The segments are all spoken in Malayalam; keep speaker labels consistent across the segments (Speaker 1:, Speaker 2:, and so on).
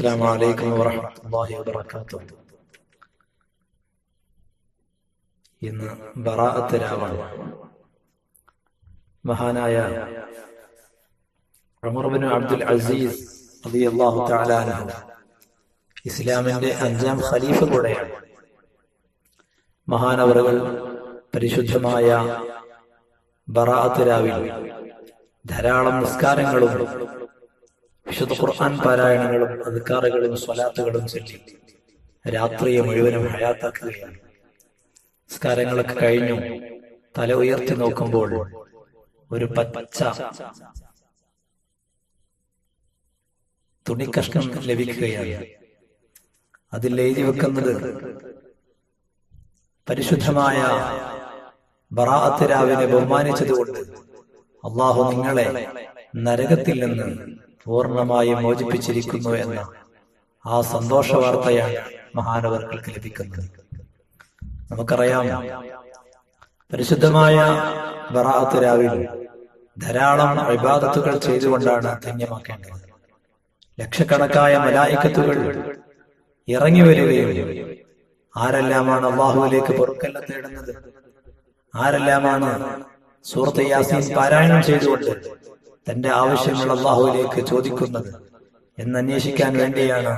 Speaker 1: السلام عليكم ورحمة الله وبركاته ഇന്ന് ബറാഅത്ത് രാവാണ് മഹാനായ ഉമർബിൻ അബ്ദുൽ അസീസ് റളിയല്ലാഹു തആല അൻഹു ഇസ്ലാമിന്റെ അഞ്ചാം ഖലീഫ കൂടെയാണ് മഹാനവറുകൾ പരിശുദ്ധമായ ബറാഅത്ത് രാവിൽ ധാരാളം നിസ്കാരങ്ങളും വിശുദ്ധ ഖുർആൻ പാരായണങ്ങളും അധികാറുകളും സ്വലാത്തുകളും ചൊല്ലി രാത്രിയെ മുഴുവനും ഹയാത്താക്കുകയാണ്. നിസ്കാരങ്ങളൊക്കെ കഴിഞ്ഞു. തല ഉയർത്തി നോക്കുമ്പോൾ ഒരു പച്ച തുണിക്കഷ്ണം ലഭിക്കുകയാണ്. അതിൽ എഴുതി വെക്കുന്നത് പരിശുദ്ധമായ ബറാഅത്ത് രാവിനെ ബഹുമാനിച്ചതുകൊണ്ട് അള്ളാഹു നിങ്ങളെ നരകത്തിൽ നിന്ന് പൂർണമായി മോചിപ്പിച്ചിരിക്കുന്നു എന്ന ആ സന്തോഷ വാർത്തയാണ് മഹാനവർക്കൾക്ക് ലഭിക്കുന്നത്. നമുക്കറിയാം പരിശുദ്ധമായ ബറാഅത്ത് രാവിൽ ധാരാളം വിവാദത്തുകൾ ചെയ്തുകൊണ്ടാണ് ധന്യമാക്കേണ്ടത് ലക്ഷക്കണക്കായ മലായിക്കത്തുകൾ ഇറങ്ങി വരികയും ആരെല്ലാമാണ് അള്ളാഹുവിലേക്ക് പൊറുക്കല്ല തേടുന്നത്? ആരെല്ലാമാണ് സൂറത്ത് യാസീൻ പാരായണം ചെയ്തുകൊണ്ട് തന്റെ ആവശ്യങ്ങൾ അള്ളാഹുവിലേക്ക് ചോദിക്കുന്നത് എന്നന്വേഷിക്കാൻ വേണ്ടിയാണ്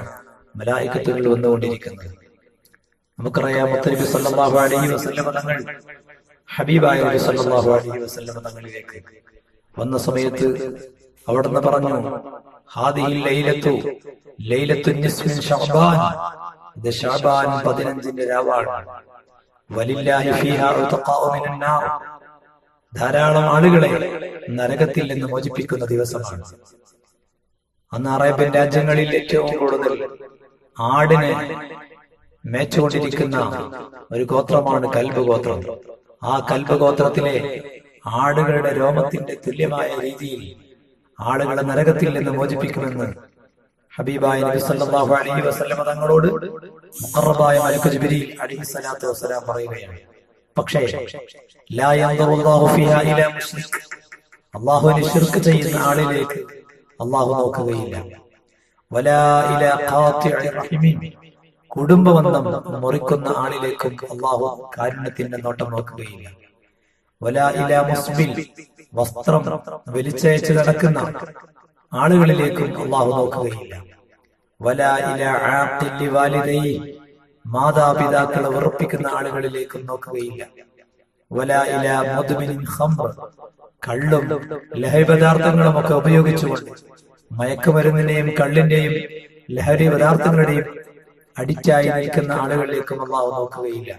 Speaker 1: മലായിക്കത്തുകൾ വന്നുകൊണ്ടിരിക്കുന്നത്. നമുക്കറിയാം മുത്തനബി സല്ലല്ലാഹു അലൈഹി വസല്ലം തങ്ങൾ ഹബീബായ നബി അലൈഹി വസല്ലം തങ്ങളിലേക്ക് വന്ന സമയത്ത് അവിടുന്ന് പറഞ്ഞു ഹാദിഹിൽ ലൈലത്തു ലൈലത്തു നിസ്മിൻ ശഅബാൻ ഇത് ശഅബാൻ 15ന്റെ രാവാണ് വലില്ലാഹി ഫീഹാ ഉതഖാഉ മിനൻ നാർ. ധാരാളം ആളുകളെ നരകത്തിൽ നിന്ന് മോചിപ്പിക്കുന്ന ദിവസമാണ്. അന്ന് അറേബ്യൻ രാജ്യങ്ങളിൽ ഏറ്റവും കൂടുതൽ ആടിനെ മേച്ചുകൊണ്ടിരിക്കുന്ന ഒരു ഗോത്രമാണ് കൽബ് ഗോത്രം ആ കൽബ് ഗോത്രത്തിലെ ആടുകളുടെ രോമത്തിന്റെ തുല്യമായ രീതിയിൽ ആളുകളെ നരകത്തിൽ നിന്ന് മോചിപ്പിക്കുമെന്ന് ഹബീബായ നബി സല്ലല്ലാഹു അലൈഹി തങ്ങളോട് മുഖറബായ മലക്ക് ജിബ്രീൽ വസ്സലാം പറയുകയാണ്. പക്ഷേ അല്ലാഹുവിനെ ശിർക്ക് ചെയ്യുന്ന ആളിലേക്ക് അള്ളാഹു നോക്കുകയില്ല. കുടുംബബന്ധം മുറിക്കുന്ന ആളിലേക്കും അള്ളാഹു കാരുണ്യത്തിന്റെ നോട്ടം നോക്കുകയില്ല. വസ്ത്രം വലിച്ചയച്ച് നടക്കുന്ന ആളുകളിലേക്കും അള്ളാഹു നോക്കുകയില്ല. വലാ ഇല മാതാപിതാക്കളെ ഉറപ്പിക്കുന്ന ആളുകളിലേക്കും നോക്കുകയില്ല. വലാ ഇലാ ഹംബർ ഖംർ കള്ളും ലഹരി പദാർത്ഥങ്ങളും ഒക്കെ ഉപയോഗിച്ചുകൊണ്ട് മയക്കുമരുന്നിന്റെയും കള്ളിന്റെയും ലഹരി പദാർത്ഥങ്ങളുടെയും അഡിക്റ്റായി നിൽക്കുന്ന ആളുകളിലേക്കും അള്ളാഹു നോക്കുകയില്ല.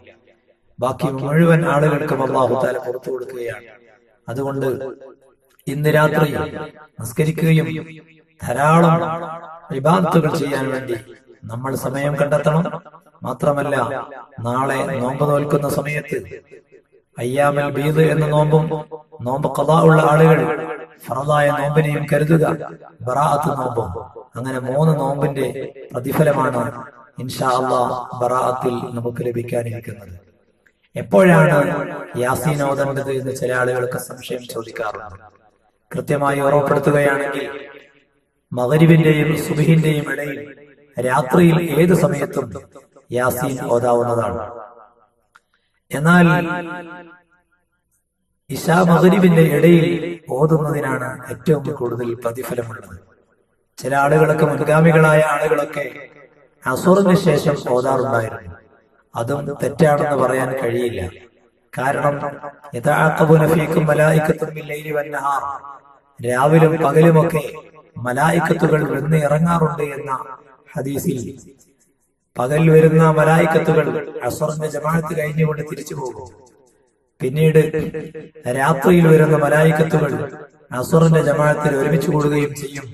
Speaker 1: ബാക്കി മുഴുവൻ ആളുകൾക്കും അള്ളാഹു താല പുറത്തു കൊടുക്കുകയാണ്. അതുകൊണ്ട് ഇന്ന് രാത്രി നിസ്കരിക്കുകയും ധാരാളം വിഭാഗത്തുകൾ ചെയ്യാൻ വേണ്ടി നമ്മൾ സമയം കണ്ടെത്തണം. മാത്രമല്ല നാളെ നോമ്പ് നോൽക്കുന്ന സമയത്ത് അയ്യാമൽ ബീദ് എന്ന നോമ്പും നോമ്പ് കഥ ഉള്ള ആളുകൾ ഫറദായ നോമ്പിനെയും കരുതുക. ബറാഅത്ത് നോമ്പും. അങ്ങനെ മൂന്ന് നോമ്പിന്റെ പ്രതിഫലമാണ് ഇൻഷാ അള്ളാ ബറാഅത്തിൽ നമുക്ക് ലഭിക്കാനിരിക്കുന്നത്. എപ്പോഴാണ് യാസീൻ ഓതേണ്ടത് എന്ന് ചില ആളുകൾക്ക് സംശയം ചോദിക്കാറുണ്ട്. കൃത്യമായി ഓർമ്മപ്പെടുത്തുകയാണെങ്കിൽ മകരിവിന്റെയും സുബിഹിന്റെയും ഇടയിൽ രാത്രിയിൽ ഏത് സമയത്തും യാസീൻ ഓതാവുന്നതാണ്. എന്നാൽ ഇഷാ മഹരിബിന്റെ ഇടയിൽ ഓതുന്നതിനാണ് ഏറ്റവും കൂടുതൽ പ്രതിഫലമുള്ളത്. ചില ആളുകളൊക്കെ മുൻഗാമികളായ ആളുകളൊക്കെ അസുറിന് ശേഷം ഓതാറുണ്ടായിരുന്നു. അതും തെറ്റാണെന്ന് പറയാൻ കഴിയില്ല. കാരണം മലായിക്കത്തും രാവിലും പകലുമൊക്കെ മലായിക്കത്തുകൾ വന്ന് ഇറങ്ങാറുണ്ട് എന്ന ഹദീസിൽ പകൽ വരുന്ന മലായിക്കത്തുകൾ അസുറിന്റെ ജമാഅത്ത് കഴിഞ്ഞുകൊണ്ട് തിരിച്ചു പോകും. പിന്നീട് രാത്രിയിൽ വരുന്ന മലായിക്കത്തുകൾ അസറിന്റെ ജമാഅത്തിൽ ഒരുമിച്ച് കൂടുകയും ചെയ്യും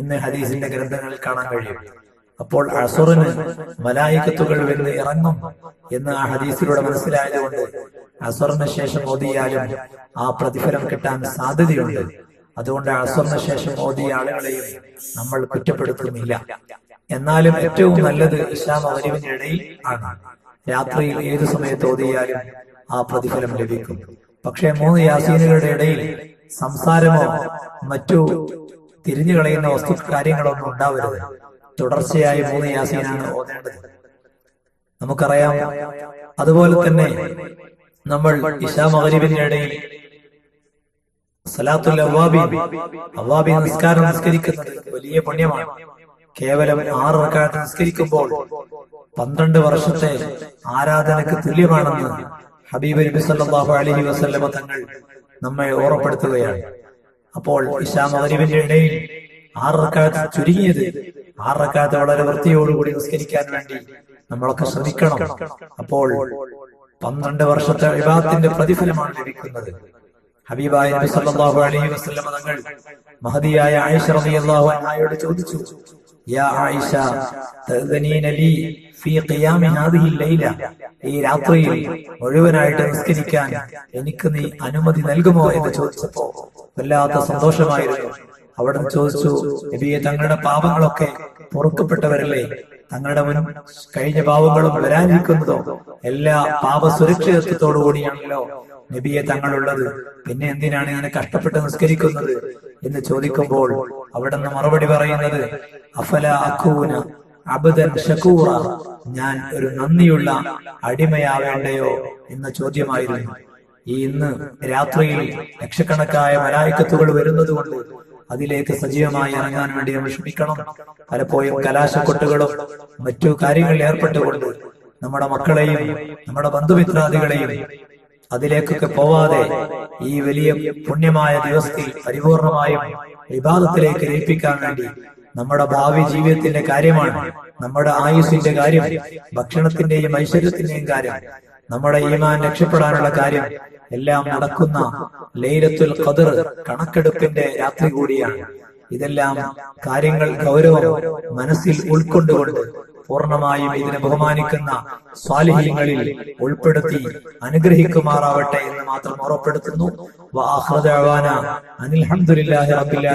Speaker 1: ഇന്ന് ഹദീസിന്റെ ഗ്രന്ഥങ്ങളിൽ കാണാൻ കഴിയും. അപ്പോൾ അസുറിന് മലായിക്കത്തുകൾ വന്ന് ഇറങ്ങും എന്ന് ആ ഹദീസിലൂടെ മനസ്സിലായതുകൊണ്ട് അസുറിന് ശേഷം ഓതിയാലും ആ പ്രതിഫലം കിട്ടാൻ സാധ്യതയുണ്ട്. അതുകൊണ്ട് അസുറിന് ശേഷം ഓതിയ ആളുകളെയും നമ്മൾ കുറ്റപ്പെടുത്തുന്നില്ല. എന്നാലും ഏറ്റവും നല്ലത് ഇസ്ലാം അറിവിനിടയിൽ ആണ്. രാത്രിയിൽ ഏത് സമയത്ത് ഓതിയാലും ആ പ്രതിഫലം ലഭിക്കും. പക്ഷേ മൂന്ന് യാസീനുകളുടെ ഇടയിൽ സംസാരമോ മറ്റു തിരിഞ്ഞു കളയുന്ന വസ്തു കാര്യങ്ങളൊന്നും ഉണ്ടാവരുത്. തുടർച്ചയായി മൂന്ന് യാസീനാണ് ഓതേണ്ടത്. നമുക്കറിയാം അതുപോലെ തന്നെ നമ്മൾ ഇഷാ മകരിബിന്റെ ഇടയിൽ സലാത്തുൽ അവാബി അവ്വാബി നിസ്കാരം നിസ്കരിക്കുന്നത് വലിയ പുണ്യമാണ്. കേവലം ആറ് റക്കാത്ത് നിസ്കരിക്കുമ്പോൾ പന്ത്രണ്ട് വർഷത്തെ ആരാധനക്ക് തുല്യമാണെന്ന് ഹബീബ് നബി സല്ലല്ലാഹു അലൈഹി വസല്ലമ തങ്ങൾ നമ്മെ ഓർമ്മപ്പെടുത്തുകയാണ്. അപ്പോൾ ഇഷാ മഗ്രിബിന്റെ ഇടയിൽ ആറ് റക്കാത്ത് ചുരുങ്ങിയത് ആറ് റക്കാത്ത് വളരെ വൃത്തിയോടുകൂടി നിസ്കരിക്കാൻ വേണ്ടി നമ്മളൊക്കെ ശ്രമിക്കണം. അപ്പോൾ പന്ത്രണ്ട് വർഷത്തെ വിവാഹത്തിന്റെ പ്രതിഫലമാണ് ലഭിക്കുന്നത്. ഹബീബായ നബി സല്ലല്ലാഹു അലൈഹി വസല്ലമ തങ്ങൾ മഹദിയായ ആയിഷ റളിയല്ലാഹു അൻഹയോട് ചോദിച്ചു യാ عائشة تأذنين لي في قيام هذه الليلة ഈ രാത്രിയിൽ മുഴുവനായിട്ട് നിസ്കരിക്കാൻ എനിക്ക് നീ അനുമതി നൽകുമോ എന്ന് ചോദിച്ചപ്പോ വല്ലാത്ത സന്തോഷമായിരുന്നു. അവിടെ ചോദിച്ചു നബിയെ തങ്ങളുടെ പാപങ്ങളൊക്കെ പൊറുക്കപ്പെട്ടവരല്ലേ? തങ്ങളുടെ മുൻ കഴിഞ്ഞ പാപങ്ങളും വരാനിരിക്കുന്നതോ? എല്ലാ പാപ സുരക്ഷിതത്വത്തോടു കൂടിയാണല്ലോ നബിയെ തങ്ങളുള്ളത്. പിന്നെ എന്തിനാണ് ഇങ്ങനെ കഷ്ടപ്പെട്ട് നിസ്കരിക്കുന്നത് എന്ന് ചോദിക്കുമ്പോൾ അവിടെ നിന്ന് മറുപടി പറയുന്നത് അഫല അഖൂന അബദൻ ഷക്കൂറ ഞാൻ ഒരു നന്ദിയുള്ള അടിമയാവേണ്ടയോ എന്ന ചോദ്യമായിരുന്നു. ഈ ഇന്ന് രാത്രിയിൽ ലക്ഷക്കണക്കായ മലായിക്കത്തുകൾ വരുന്നത് കൊണ്ട് അതിലേക്ക് സജീവമായി ഇറങ്ങാൻ വേണ്ടി നമ്മൾ ശ്രമിക്കണം. പലപ്പോഴും കലാശക്കൊട്ടുകളും മറ്റു കാര്യങ്ങളിൽ ഏർപ്പെട്ടുകൊണ്ട് നമ്മുടെ മക്കളെയും നമ്മുടെ ബന്ധുമിത്രാദികളെയും അതിലേക്കൊക്കെ പോവാതെ ഈ വലിയ പുണ്യമായ ദിവസത്തിൽ പരിപൂർണമായും വിവാദത്തിലേക്ക് ലയിപ്പിക്കാൻ വേണ്ടി നമ്മുടെ ഭാവി ജീവിതത്തിന്റെ കാര്യമാണ് നമ്മുടെ ആയുസിന്റെ കാര്യം ഭക്ഷണത്തിന്റെയും ഐശ്വര്യത്തിന്റെയും കാര്യം നമ്മുടെ ഈമാൻ രക്ഷപ്പെടാനുള്ള കാര്യം എല്ലാം നടക്കുന്ന ലൈലത്തുൽ ഖദർ കണക്കെടുപ്പിന്റെ രാത്രി കൂടിയാണ്. ഇതെല്ലാം കാര്യങ്ങൾ ഗൗരവം മനസ്സിൽ ഉൾക്കൊണ്ടുകൊണ്ട് പൂർണമായും ഇതിനെ ബഹുമാനിക്കുന്ന സ്വാലിഹ്യങ്ങളിൽ ഉൾപ്പെടുത്തി അനുഗ്രഹിക്കുമാറാവട്ടെ എന്ന് മാത്രം ഉറപ്പെടുത്തുന്നു. അനിൽഹമുല്ലാഹി റബ്ബിൽ